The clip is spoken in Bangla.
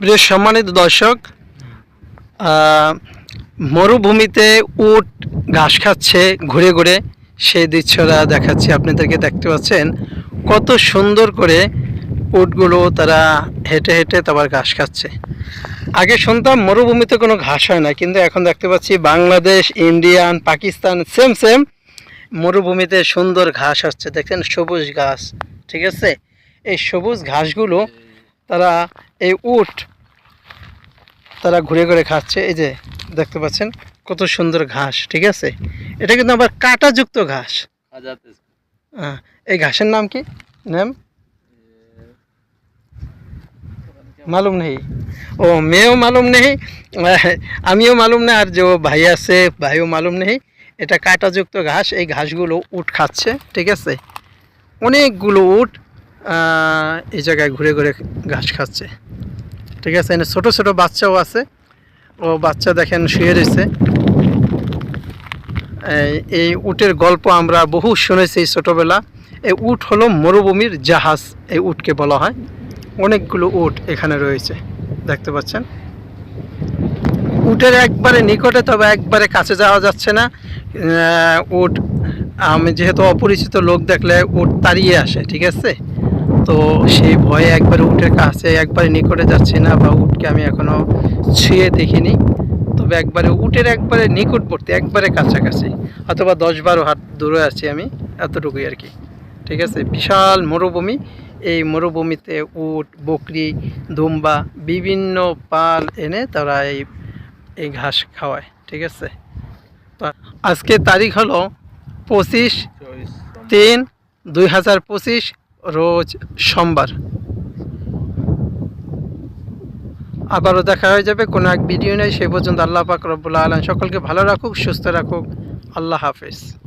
প্রিয় সম্মানিত দর্শক মরুভূমিতে উট, ঘাস খাচ্ছে, ঘুরে ঘুরে সেই দৃশ্যটা দেখাচ্ছি। আপনাদেরকে দেখতে পাচ্ছেন কত সুন্দর করে উটগুলো তারা হেঁটে হেঁটে তারপর ঘাস খাচ্ছে। আগে শুনতাম মরুভূমিতে কোনো ঘাস হয় না, কিন্তু এখন দেখতে পাচ্ছি Bangladesh, Indian, Pakistan same same মরুভূমিতে সুন্দর ঘাস হচ্ছে দেখছেন? সবুজ ঘাস, ঠিক আছে? এই সবুজ ঘাসগুলো তারা এই উট তারা ঘুরে ঘুরে খাচ্ছে। এই যে দেখতে পাচ্ছেন কত সুন্দর ঘাস ঠিক আছে? এটা কিন্তু আবার কাঁটাযুক্ত ঘাস। আহ, এই ঘাসের নাম কি? নাম? মালুম নেই ও মেয়েও মালুম নেই আমিও মালুম না আর যে ভাই আছে ভাইও মালুম নেই এটা কাঁটাযুক্ত ঘাস এই ঘাসগুলো উট খাচ্ছে ঠিক আছে? অনেকগুলো উট এই জায়গায় ঘুরে ঘুরে ঘাস খাচ্ছে। ঠিক আছে এখানে ছোটো ছোটো বাচ্চাও আছে। ও বাচ্চা দেখেন শুয়ে রয়েছে। এই- এই উটের গল্প আমরা বহু শুনেছি ছোটোবেলা। এই উট হলো মরুভূমির জাহাজ, এই উটকে বলা হয়। অনেকগুলো উট এখানে রয়েছে, দেখতে পাচ্ছেন? উটের একবারে নিকটে, তবে একবারে কাছে যাওয়া যাচ্ছে না। উট, আমি যেহেতু অপরিচিত লোক দেখলে উট তাড়িয়ে আসে, ঠিক আছে? তো সেই ভয়ে একবারে উটের কাছে একবারে নিকটে যাচ্ছি না বা উটকে আমি এখনও ছুঁয়ে দেখিনি। তবে একবারে উটের একবারে নিকটবর্তী, একবারে কাছাকাছি, অথবা দশ বারো হাত দূরে আছি আমি, এতটুকুই আর কি। ঠিক আছে? বিশাল মরুভূমি। এই মরুভূমিতে উট, বকরি, দুম্বা বিভিন্ন পাল এনে তারা এই এই ঘাস খাওয়ায়। ঠিক আছে? আজকে তারিখ হলো পঁচিশ তিন দুই হাজার পঁচিশ। রোজ সোমবার। আবারও দেখা হয়ে যাবে, কোনো এক ভিডিও নেই, সে পর্যন্ত আল্লাহ পাক রব্বুল আলম সকলকে ভালো রাখুক, সুস্থ রাখুক। আল্লাহ হাফেজ।